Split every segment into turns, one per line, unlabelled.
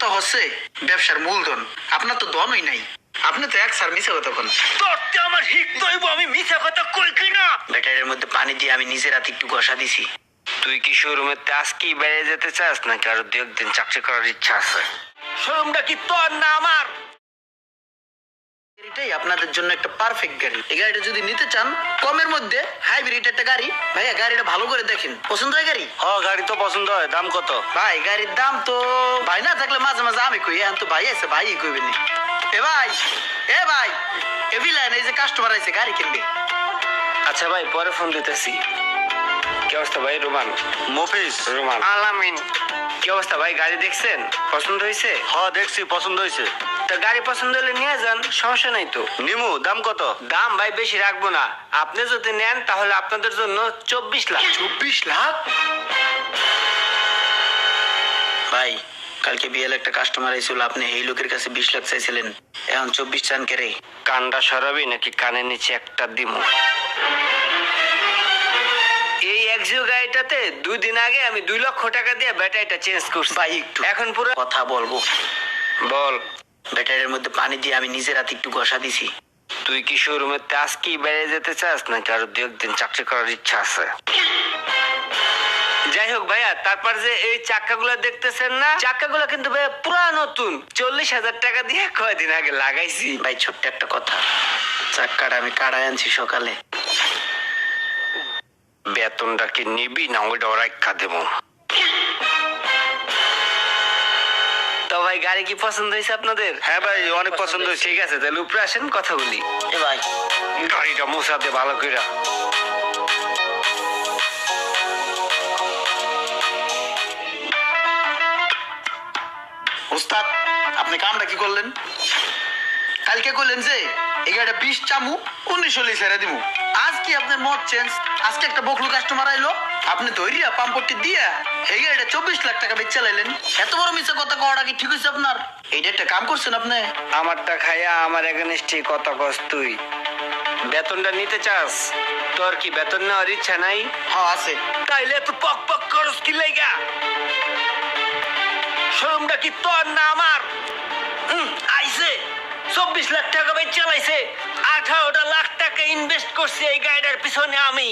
হচ্ছে ব্যবসার মূলধন। আপনার তো দমই নাই। আপনি তো এক স্যার মিশে কথা কোন
তোরতে আমার হিক তৈব আমি কথা কই কি না?
ব্যাটারির মধ্যে পানি দিয়ে আমি নিজের হাতে একটু ঘষা দিছি।
তুই কি শোরুমে আজকেই বেড়ে যেতে চাস নাকি আরও দু একদিন চাকরি করার ইচ্ছা আছে? শোরুমটা কি তোর না আমার?
এটাই আপনাদের জন্য একটা পারফেক্ট গাড়ি। এই গাড়িটা যদি নিতে চান কমের মধ্যে হাইব্রিড একটা গাড়ি। ভাইয়া গাড়িটা ভালো করে দেখেন। পছন্দ হয় গাড়ি?
হ গাড়ি তো পছন্দ হয়। দাম কত?
ভাই গাড়ির দাম তো ভাই না থাকলে মাঝে মাঝে আমি কই এখন তো ভাই আছে ভাই কইবেন এ ভাই এ ভাই এ বিলাইন এই যে কাস্টমার আছে গাড়ি কিনবে।
আচ্ছা ভাই পরে ফোন দিতেছি। কি অবস্থা ভাই রোমান?
মফিস
রোমান। আলামিন। কি অবস্থা ভাই গাড়ি দেখছেন? পছন্দ হয়েছে?
হ দেখছি পছন্দ হয়েছে।
তো গাড়ি পছন্দ হলে নিয়ে যান সমস্যা নাই তো।
নিমু দাম কত?
দাম ভাই বেশি রাখব না। আপনি যদি নেন তাহলে আপনাদের জন্য চব্বিশ লাখ।
চব্বিশ লাখ? ভাই কালকে বিয়েল একটা কাস্টমার আইছিল আপনি এই লোকের কাছে বিশ লাখ চাইছিলেন। এখন চব্বিশ চান কে রে
কানটা সরাবি নাকি কানের নিচে একটা দিমু? এই গাড়িটাতে দুই দিন আগে আমি দুই লক্ষ টাকা দিয়ে ব্যাটারিটা চেঞ্জ করছি।
ভাই একটু
এখন পুরো
কথা বলব।
বল।
ব্যাটারির মধ্যে পানি দিয়ে আমি নিজের হাতে একটু ঘষা দিছি।
তুই কি শোরুমে আজকেই বেড়ে যেতে চাস নাকি আরও দু একদিন চাকরি করার ইচ্ছা আছে? যাই হোক ভাইয়া তারপর যে এই চাকাগুলো দেখতেছেন না চাকাগুলো কিন্তু ভাইয়া পুরা নতুন। চল্লিশ হাজার টাকা দিয়ে কয়দিন আগে লাগাইছি।
ভাই ছোট্ট একটা কথা। চাক্কাটা আমি কাড়ায় আনছি সকালে।
বেতনটা কি নিবি না ওইটা রাখা দেবো। তো ভাই গাড়ি কি পছন্দ হয়েছে আপনাদের?
হ্যাঁ ভাই অনেক পছন্দ হয়েছে।
ঠিক আছে তাহলে উপরে আসেন কথা বলি।
এ ভাই।
গাড়িটা দে ভালো করে।
ওস্তাদ আপনি কামটা কি করলেন? কালকে করলেন যে এই গাড়িটা বিশ চামু উনিশ হলে ছেড়ে দিব আজ কি আপনার মত চেঞ্জ আজকে একটা বকলু কাস্টমার আইলো আপনি ধৈর্য পাম্পটি দিয়া এই গাড়িটা চব্বিশ লাখ টাকা বেচ চালাইলেন এত বড় মিথ্যা কথা কওয়াটা কি ঠিক হয়েছে আপনার? এইটা একটা কাম করছেন আপনি?
আমারটা খাইয়া আমার এগেনস্টে কত কস তুই? বেতনটা নিতে চাস? তোর কি বেতন নেওয়ার ইচ্ছা নাই?
হ্যাঁ আছে।
তাইলে তো পক পক করস কি লাইগা শোরুমটা কি তোর না আমার? চব্বিশ লাখ টাকা ভাই চালাইছে। আঠারোটা লাখ টাকা ইনভেস্ট করছি এই গাড়িটার পিছনে আমি।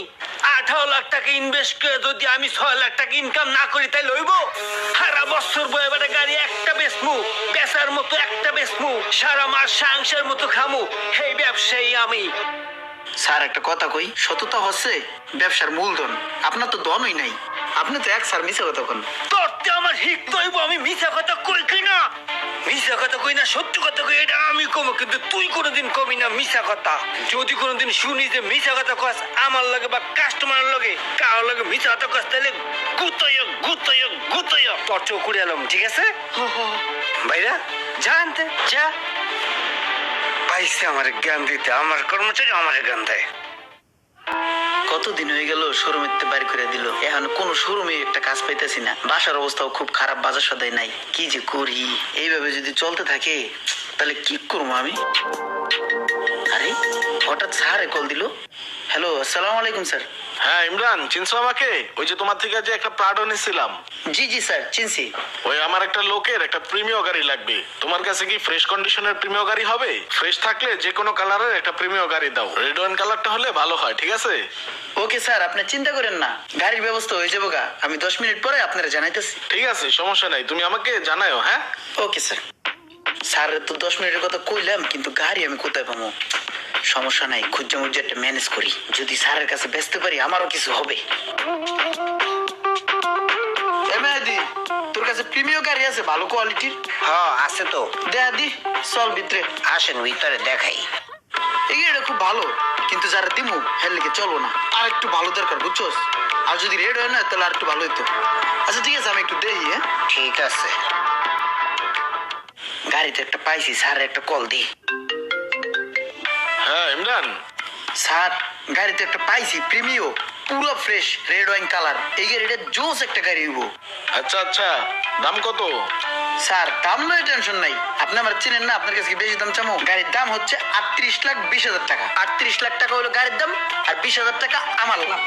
আঠারো লাখ টাকা ইনভেস্ট করে যদি আমি ছয় লাখ টাকা ইনকাম না করি তাই লইব সারা বছর বয়ে বেটা গাড়ি একটা বেচমু বেচার মতো একটা বেচমু সারা মাস সাংসের মতো খামু সেই ব্যবসায়ী আমি।
স্যার একটা কথা কই সততা হচ্ছে ব্যবসার মূলধন আপনার তো দমই নাই। আপনি তো এক স্যার মিশে কথা কোন।
তোরতে আমার হিক তৈব আমি মিথ্যা কথা কই কি মিথ্যা কথা কই না, সত্য কথা কই, এটা আমি কমো, কিন্তু তুই কমি না মিথ্যা কথা। যদি শুনি যে মিথ্যা কথা কস আমার বা মিথ্যা কথা কস, তাহলে গুতয় গুতয় গুতয়। তোর চোখ ঠিক আছে? ভাইরা জানতে যা। পাইছে আমার জ্ঞান দিতে, আমার কর্মচারী আমার জ্ঞান দেয়।
কতদিন হয়ে গেল শোরুমের বাইর করে দিল? এখন কোন শোরুমে একটা কাজ পাইতেছি না। বাসার অবস্থাও খুব খারাপ, বাজার সদাই নাই। কি যে করি? এইভাবে যদি চলতে থাকে, তাহলে কি করব আমি? আরে, হঠাৎ স্যার কল দিল। হ্যালো আসসালামু আলাইকুম, স্যার।
হ্যাঁ ইমরান চিনছো আমাকে? ওই যে তোমার থেকে যে একটা প্রাডো নিছিলাম।
জি জি স্যার চিনছি।
ওই আমার একটা লোকের একটা প্রিমিয় গাড়ি লাগবে। তোমার কাছে কি ফ্রেশ কন্ডিশনের প্রিমিয় গাড়ি হবে? ফ্রেশ থাকলে যে কোনো কালারের একটা প্রিমিয় গাড়ি দাও। রেড ওয়াইন কালারটা হলে ভালো হয় ঠিক আছে?
ওকে স্যার আপনি চিন্তা করেন না। গাড়ির ব্যবস্থা হয়ে যাব গা। আমি দশ মিনিট পরে আপনারা জানাইতেছি।
ঠিক আছে সমস্যা নাই। তুমি আমাকে জানাও হ্যাঁ?
Okay sir. স্যার তো দশ মিনিটের কথা কইলাম কিন্তু গাড়ি আমি কোথায় পাবো? সমস্যা নাই খুঁজে মুজ্জে একটা ম্যানেজ করি। যদি স্যারের কাছে বেচতে পারি আমারও কিছু হবে। মেহেদি, তোর কাছে গাড়ি আছে ভালো কোয়ালিটির
হ্যাঁ আছে তো।
দি চল ভিতরে।
আসেন ভিতরে দেখাই।
খুব ভালো কিন্তু যারা দিমু হের চলবো না। আর একটু ভালো দরকার বুঝছোস? আর যদি রেড হয় না তাহলে আর একটু ভালো হইতো। আচ্ছা ঠিক আছে আমি একটু দেখি হ্যাঁ?
ঠিক আছে।
গাড়িতে একটা পাইছি স্যারের একটা কল দিই
হ্যাঁ ইমরান।
স্যার গাড়িতে একটা পাইছি প্রিমিও পুরো ফ্রেশ রেড ওয়াইন কালার এই গাড়িটা জোস একটা গাড়ি হইব।
আচ্ছা আচ্ছা দাম কত?
স্যার দাম নয় টেনশন নাই। আপনি আমার চিনেন না আপনার কাছে কি বেশি দাম চামো? গাড়ির দাম হচ্ছে আটত্রিশ লাখ বিশ হাজার টাকা। আটত্রিশ লাখ টাকা হলো গাড়ির দাম আর বিশ হাজার টাকা আমার লাভ।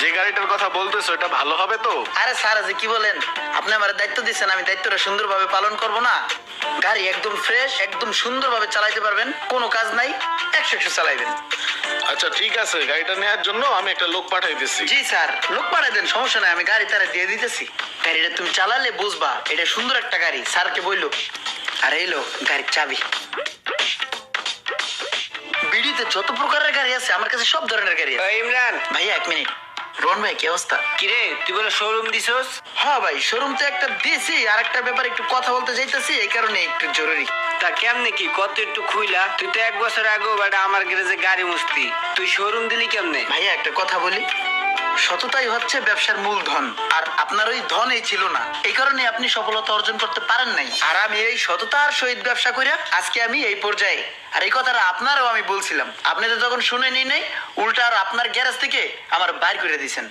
যে গাড়িটার কথা বলতেছো এটা ভালো হবে তো?
আরে স্যার আছে কি বলেন? আপনি আমার দায়িত্ব দিচ্ছেন আমি দায়িত্বটা সুন্দরভাবে পালন করব না। গাড়ি একদম ফ্রেশ একদম সুন্দরভাবে চালাইতে পারবেন কোনো কাজ নাই একশো একশো চালাইবেন।
আচ্ছা ঠিক আছে গাড়িটা নেওয়ার জন্য আমি একটা লোক পাঠাইতেছি
জি স্যার লোক পাঠাই দেন সমস্যা নাই আমি গাড়ি তারা দিয়ে দিতেছি। গাড়িটা তুমি চালালে বুঝবা এটা সুন্দর একটা গাড়ি স্যারকে বলল আর এলো গাড়ির চাবি। বিডিতে যত প্রকারের গাড়ি আছে আমার কাছে সব ধরনের গাড়ি আছে।
ইমরান।
ভাইয়া এক মিনিট। রোহন ভাই কি অবস্থা?
কিরে তুই বলে শোরুম দিছস?
হ্যাঁ ভাই শোরুম তো একটা দিছি আর একটা ব্যাপারে একটু কথা বলতে চাইতেছি এই কারণে একটু জরুরি।
তা কেমনে কি কত একটু খুইলা? তুই তো এক বছর আগেও বেটা আমার গ্যারেজে গাড়ি মুছতি। তুই শোরুম দিলি কেমনে?
ভাইয়া একটা কথা বলি। সততাই হচ্ছে ব্যবসার মূলধন আর আপনার ওই ধন এই ছিল না। এই কারণে আপনি সফলতা অর্জন করতে পারেন নাই। আর আমি এই সততার সহিত ব্যবসা করিয়া আজকে আমি এই পর্যায়ে আর এই কথাটা আপনারও আমি বলছিলাম। আপনি তো তখন শুনে নি নাই, উল্টা আর আপনার গ্যারেজ থেকে আমার বাইর করে দিয়েছেন।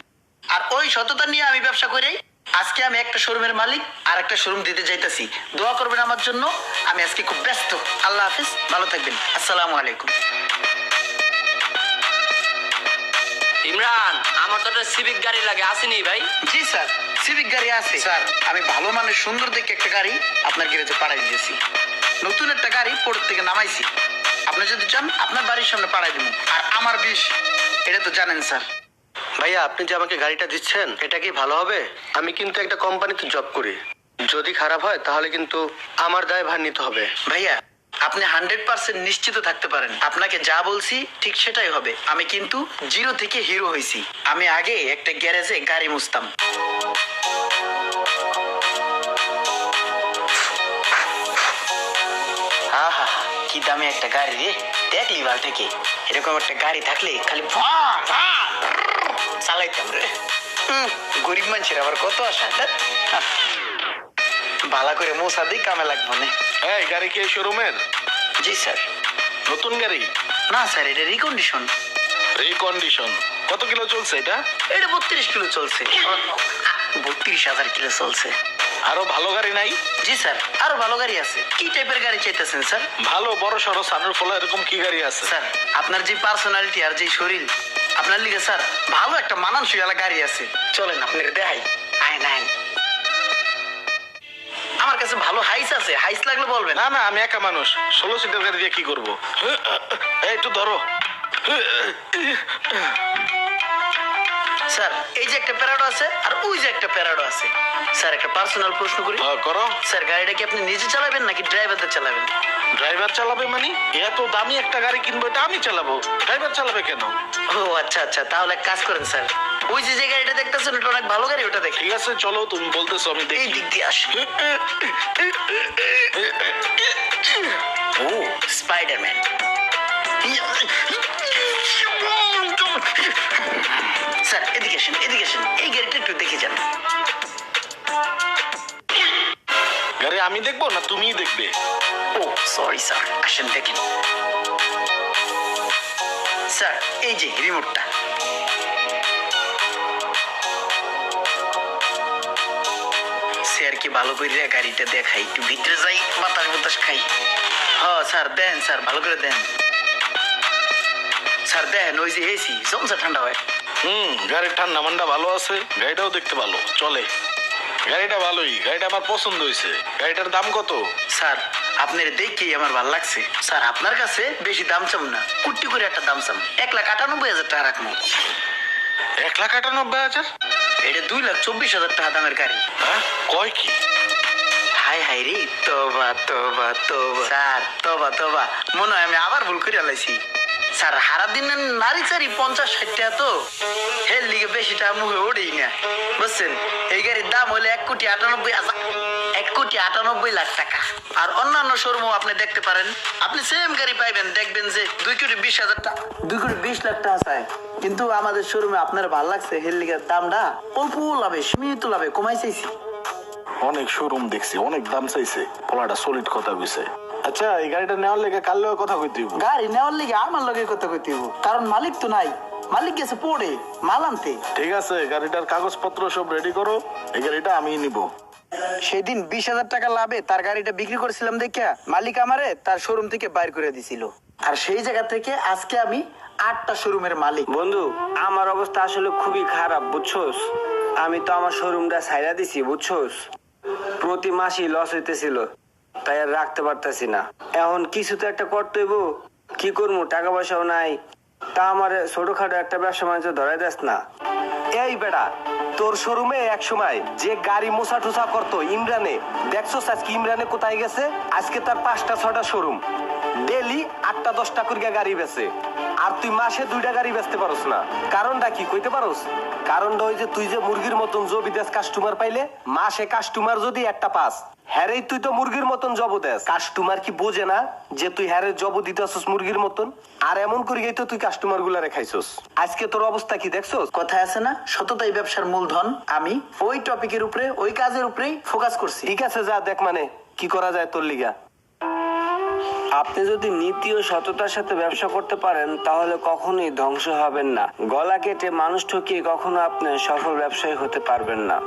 আর ওই সততা নিয়ে আমি ব্যবসা করি আজকে আমি একটা শোরুমের মালিক আর একটা শোরুম দিতে যাইতাছি। দোয়া করবেন আমার জন্য। আমি আজকে খুব ব্যস্ত। আল্লাহ হাফিজ। ভালো থাকবেন। আসসালামু আলাইকুম।
ইমরান আমার তো একটা সিভিক গাড়ি লাগে আসেনি ভাই?
জি স্যার সিভিক গাড়ি আছে। স্যার। আমি ভালো মানের সুন্দর দেখে একটা গাড়ি আপনার গ্যারেজে পাঠাই দিয়েছি। নতুন একটা গাড়ি পোর্ট থেকে নামাইছি। আপনি যদি চান আপনার বাড়ির সামনে পাঠাই দেবো। আর আমার বিষ এটা তো জানেন স্যার।
ভাইয়া আপনি যে আমাকে গাড়িটা দিচ্ছেন এটা কি ভালো হবে? আমি কিন্তু একটা কোম্পানিতে জব করি। যদি খারাপ হয় তাহলে কিন্তু আমার দায় ভার নিতে হবে।
ভাইয়া আপনি হান্ড্রেড পার্সেন্ট নিশ্চিত থাকতে পারেন। আপনাকে যা বলছি ঠিক সেটাই হবে। আমি কিন্তু জিরো থেকে হিরো হয়েছি। আমি আগে একটা গ্যারেজে গাড়ি মুছতাম। কি দামে একটা গাড়ি রে। দেখলি বাল থেকে। এরকম একটা গাড়ি থাকলে খালি চালাইতাম রে। গরিব মানুষের আবার কত। হা। ভালো করে মোছা দিই কামে লাগবো না।
এই গাড়ি কি শোরুমের
জি স্যার।
নতুন গাড়ি?
না স্যার এটা রিকন্ডিশন
রিকন্ডিশন কত কিলো চলছে এটা?
এটা বত্রিশ কিলো চলছে। বত্রিশ হাজার কিলো চলছে।
আরও ভালো গাড়ি নাই?
জি স্যার আরও ভালো গাড়ি আছে। কি টাইপের গাড়ি চাইতেছেন স্যার?
ভালো বড় সড়ো সানুর ফলা এরকম কি গাড়ি আছে?
স্যার আপনার যে পার্সোনালিটি আর যে শরীর আপনার লিগে স্যার ভালো একটা মানানসই গাড়ি আছে। চলেন আপনার দেখাই। আয় না আমার কাছে ভালো হাইস আছে হাইস লাগলে বলবেন।
না না আমি একা মানুষ। ষোলো সিটের গাড়ি দিয়ে কি করব? একটু ধরো।
স্যার এই যে একটা প্যারাডো আছে আর ওই যে একটা প্যারাডো আছে। স্যার একটা পার্সোনাল প্রশ্ন করি।
হ্যাঁ, করো।
স্যার গাড়িটা কি আপনি নিজে চালাবেন নাকি ড্রাইভারদের চালাবেন?
ড্রাইভার চালাবে মানে? এত দামি একটা গাড়ি কিনবো এটা আমি চালাবো। ড্রাইভার চালাবে কেন?
ও আচ্ছা আচ্ছা তাহলে এক কাজ করেন স্যার। ওই যে যে গাড়িটা দেখতেছেন ওটা অনেক ভালো গাড়ি ওটা দেখি।
ঠিক আছে চলো তুমি বলতেছো আমি
এই দিক দিয়ে আসি। ও স্পাইডারম্যান স্যার এদিকে আসেন এদিকে আসেন। এই গাড়িটা একটু দেখে যান।
গাড়ি আমি দেখব না তুমিই দেখবে?
ও সরি স্যার। আসেন দেখেন। স্যার এই যে রিমোটটা স্যারকে ভালো করে গাড়িটা দেখাই একটু ভিতরে যাই বাতাস বাতাস খাই। হ্যাঁ স্যার দেন স্যার ভালো করে দেন। স্যার দেন ওই যে এসি জমসা ঠান্ডা হয়।
হুম গাড়ির ঠান্ডা মান্ডা ভালো আছে গাড়িটাও দেখতে ভালো চলে। গাড়িটা ভালোই গাড়িটা আমার পছন্দ হয়েছে। গাড়িটার দাম কত?
স্যার আপনার দেখেই আমার ভালো লাগছে। স্যার আপনার কাছে বেশি দাম চাম না কুটি করে একটা দাম চাম। এক লাখ আটানব্বই হাজার টাকা রাখব।
এক লাখ আটানব্বই হাজার?
এটা দুই লাখ চব্বিশ হাজার টাকা দামের গাড়ি।
হ্যাঁ? কয় কি?
হাই হাই রে তোবা তোবা তোবা। স্যার তোবা তোবা। মনে হয় আমি আবার ভুল করে আলাইছি স্যার হারা দিনের নারী চারি পঞ্চাশ ষাট টাকা তো। হের লিগে বেশি টাকা মুখে ওঠেই না। বুঝছেন? এই গাড়ির দাম হলে এক কোটি আটানব্বই হাজার। কোটি আটানব্বই লাখ টাকা। আর অন্যান্য শোরুমও আপনি দেখতে পারেন। আপনি সেম গাড়ি পাইবেন দেখবেন যে দুই কোটি বিশ হাজার টাকা। দুই কোটি বিশ লাখ টাকা চায় কিন্তু আমাদের শোরুমে আপনার ভালো লাগছে হের দামটা অল্প লাভে সীমিত লাভে কমাই চাইছি।
অনেক শোরুম দেখছি অনেক দাম চাইছে। পোলাটা সলিড কথা কইছে। আচ্ছা এই গাড়িটা নেওয়ার লেগে কাল লেগে কথা কইতে হইব।
গাড়ি নেওয়ার লেগে আমার লগে কথা কইতে হইব। কারণ মালিক তো নাই। মালিক গেছে পড়ে মাল আনতে।
ঠিক আছে গাড়িটার কাগজপত্র সব রেডি করো। এই গাড়িটা আমি নিব।
সেদিন বিশ হাজার টাকা লাভে তার গাড়িটা বিক্রি করেছিলাম দেখিয়া মালিক আমারে তার শোরুম থেকে বাইর করে দিছিল। আর সেই জায়গা থেকে আজকে আমি আটটা শোরুমের মালিক।
বন্ধু, আমার অবস্থা আসলে খুবই খারাপ, বুঝছোস? আমি তো আমার শোরুমটা ছাইরা দিছি, বুঝছোস? প্রতি মাসেই লস হইতেছিল, তাই আর রাখতে পারতাছি না। এখন কিছু তো একটা করতে হইব, কি করব টাকা পয়সাও নাই। তা আমার ছোটখাটো একটা ব্যবসা বাণিজ্য ধরাই দেস না।
এই বেড়া, তোর শোরুমে এক সময় যে গাড়ি মোছা টোসা করতো ইমরানে দেখছ আজকে ইমরানে কোথায় গেছে? আজকে তার পাঁচটা ছটা শোরুম। ডেলি আটটা দশটা করে গাড়ি বেচে। আর তুই মাসে দুইটা গাড়ি বেচতে পারোস না। কারণটা কি কইতে পারোস? কারণটা ওই যে তুই যে মুরগির মতন জব বিদেশ কাস্টমার পাইলে মাসে কাস্টমার যদি একটা পাস হ্যারেই তুই তো মুরগির মতন জব দেস। কাস্টমার কি বোঝে না যে তুই হ্যারের জব দিতেছস মুরগির মতন? আর এমন করে তো তুই কাস্টমারগুলা রেখাইছস আজকে তোর অবস্থা কি দেখছস?
কথায় আছে না সততাই ব্যবসার মূলধন। আমি ওই টপিকের উপরে ওই কাজের উপরেই ফোকাস করছি।
ঠিক আছে যা দেখ মানে কি করা যায় তোর লিগা।
আপনি যদি নীতি ও সততার সাথে ব্যবসা করতে পারেন, তাহলে কখনোই ধ্বংস হবেন না। গলা কেটে মানুষ ঠকিয়ে কখনো আপনি সফল ব্যবসায়ী হতে পারবেন না।